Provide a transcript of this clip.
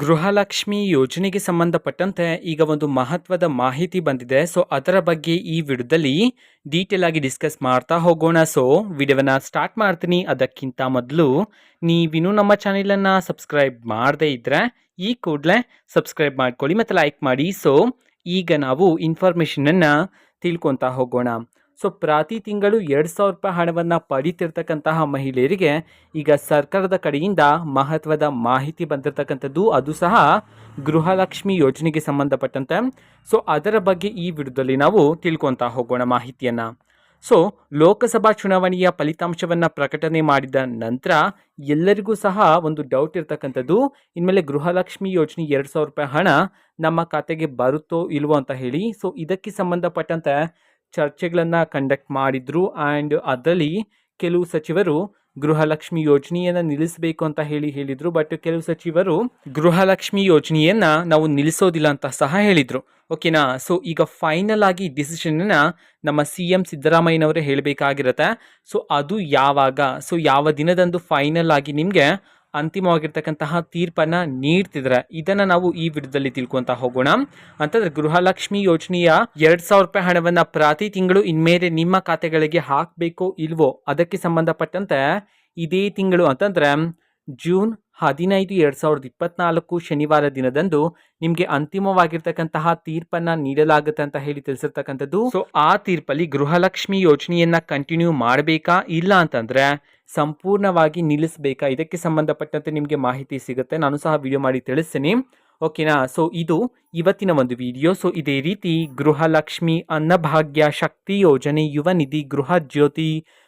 ಗೃಹಲಕ್ಷ್ಮಿ ಯೋಜನೆಗೆ ಸಂಬಂಧಪಟ್ಟಂತೆ ಈಗ ಒಂದು ಮಹತ್ವದ ಮಾಹಿತಿ ಬಂದಿದೆ. ಸೊ ಅದರ ಬಗ್ಗೆ ಈ ವಿಡಿಯೋದಲ್ಲಿ ಡೀಟೇಲ್ ಆಗಿ ಡಿಸ್ಕಸ್ ಮಾಡ್ತಾ ಹೋಗೋಣ. ಸೊ ವಿಡಿಯೋವನ್ನ ಸ್ಟಾರ್ಟ್ ಮಾಡ್ತೀನಿ. ಅದಕ್ಕಿಂತ ಮೊದಲು ನೀವಿನ್ನೂ ನಮ್ಮ ಚಾನೆಲನ್ನು ಸಬ್ಸ್ಕ್ರೈಬ್ ಮಾಡದೇ ಇದ್ದರೆ ಈ ಕೂಡಲೇ ಸಬ್ಸ್ಕ್ರೈಬ್ ಮಾಡ್ಕೊಳ್ಳಿ ಮತ್ತು ಲೈಕ್ ಮಾಡಿ. ಸೊ ಈಗ ನಾವು ಇನ್ಫಾರ್ಮೇಷನನ್ನು ತಿಳ್ಕೊತಾ ಹೋಗೋಣ. ಸೊ ಪ್ರತಿ ತಿಂಗಳು ಎರಡು ಸಾವಿರ ರೂಪಾಯಿ ಹಣವನ್ನು ಪಡೀತಿರ್ತಕ್ಕಂತಹ ಮಹಿಳೆಯರಿಗೆ ಈಗ ಸರ್ಕಾರದ ಕಡೆಯಿಂದ ಮಹತ್ವದ ಮಾಹಿತಿ ಬಂದಿರತಕ್ಕಂಥದ್ದು, ಅದು ಸಹ ಗೃಹಲಕ್ಷ್ಮಿ ಯೋಜನೆಗೆ ಸಂಬಂಧಪಟ್ಟಂತೆ. ಸೊ ಅದರ ಬಗ್ಗೆ ಈ ವಿಡಿಯೋದಲ್ಲಿ ನಾವು ತಿಳ್ಕೊತಾ ಹೋಗೋಣ ಮಾಹಿತಿಯನ್ನು. ಸೊ ಲೋಕಸಭಾ ಚುನಾವಣೆಯ ಫಲಿತಾಂಶವನ್ನು ಪ್ರಕಟಣೆ ಮಾಡಿದ ನಂತರ ಎಲ್ಲರಿಗೂ ಸಹ ಒಂದು ಡೌಟ್ ಇರ್ತಕ್ಕಂಥದ್ದು, ಇನ್ಮೇಲೆ ಗೃಹಲಕ್ಷ್ಮಿ ಯೋಜನೆ ಎರಡು ಸಾವಿರ ರೂಪಾಯಿ ಹಣ ನಮ್ಮ ಖಾತೆಗೆ ಬರುತ್ತೋ ಇಲ್ವೋ ಅಂತ ಹೇಳಿ. ಸೊ ಇದಕ್ಕೆ ಸಂಬಂಧಪಟ್ಟಂತೆ ಚರ್ಚೆಗಳನ್ನು ಕಂಡಕ್ಟ್ ಮಾಡಿದ್ರು ಆ್ಯಂಡ್ ಅದರಲ್ಲಿ ಕೆಲವು ಸಚಿವರು ಗೃಹಲಕ್ಷ್ಮಿ ಯೋಜನೆಯನ್ನು ನಿಲ್ಲಿಸಬೇಕು ಅಂತ ಹೇಳಿ ಹೇಳಿದರು ಬಟ್ ಕೆಲವು ಸಚಿವರು ಗೃಹಲಕ್ಷ್ಮಿ ಯೋಜನೆಯನ್ನು ನಾವು ನಿಲ್ಲಿಸೋದಿಲ್ಲ ಅಂತ ಸಹ ಹೇಳಿದರು. ಓಕೆನಾ ಸೊ ಈಗ ಫೈನಲ್ ಆಗಿ ಡಿಸಿಷನನ್ನು ನಮ್ಮ ಸಿ ಎಂ ಸಿದ್ದರಾಮಯ್ಯನವರೇ ಹೇಳಬೇಕಾಗಿರುತ್ತೆ. ಸೊ ಅದು ಯಾವಾಗ? ಸೊ ಯಾವ ದಿನದಂದು ಫೈನಲ್ ಆಗಿ ನಿಮಗೆ ಅಂತಿಮವಾಗಿರ್ತಕ್ಕಂತಹ ತೀರ್ಪನ್ನ ನೀಡ್ತಿದ್ರೆ ಇದನ್ನ ನಾವು ಈ ವಿಡಿಯೋದಲ್ಲಿ ತಿಳ್ಕೊಂತ ಹೋಗೋಣ. ಅಂತಂದ್ರೆ ಗೃಹಲಕ್ಷ್ಮಿ ಯೋಜನೆಯ ಎರಡ್ ಸಾವಿರ ರೂಪಾಯಿ ಹಣವನ್ನ ಪ್ರತಿ ತಿಂಗಳು ಇನ್ಮೇಲೆ ನಿಮ್ಮ ಖಾತೆಗಳಿಗೆ ಹಾಕಬೇಕೋ ಇಲ್ವೋ ಅದಕ್ಕೆ ಸಂಬಂಧಪಟ್ಟಂತೆ ಇದೇ ತಿಂಗಳು ಅಂತಂದ್ರೆ ಜೂನ್ ಹದಿನೈದು ಎರಡು ಸಾವಿರದ ಇಪ್ಪತ್ನಾಲ್ಕು ಶನಿವಾರ ದಿನದಂದು ನಿಮಗೆ ಅಂತಿಮವಾಗಿರ್ತಕ್ಕಂತಹ ತೀರ್ಪನ್ನ ನೀಡಲಾಗುತ್ತೆ ಅಂತ ಹೇಳಿ ತಿಳಿಸಿರ್ತಕ್ಕಂಥದ್ದು. ಸೊ ಆ ತೀರ್ಪಲ್ಲಿ ಗೃಹಲಕ್ಷ್ಮಿ ಯೋಜನೆಯನ್ನ ಕಂಟಿನ್ಯೂ ಮಾಡಬೇಕಾ ಇಲ್ಲ ಅಂತಂದ್ರೆ ಸಂಪೂರ್ಣವಾಗಿ ನಿಲ್ಲಿಸಬೇಕಾ? ಇದಕ್ಕೆ ಸಂಬಂಧಪಟ್ಟಂತೆ ನಿಮಗೆ ಮಾಹಿತಿ ಸಿಗುತ್ತೆ. ನಾನು ಸಹ ವಿಡಿಯೋ ಮಾಡಿ ತಿಳಿಸ್ತೀನಿ. ಓಕೆನಾ ಸೊ ಇದು ಇವತ್ತಿನ ಒಂದು ವಿಡಿಯೋ ಸೊ ಇದೇ ರೀತಿ ಗೃಹಲಕ್ಷ್ಮಿ ಅನ್ನಭಾಗ್ಯ ಶಕ್ತಿ ಯೋಜನೆ ಯುವ ನಿಧಿ ಗೃಹ ಜ್ಯೋತಿ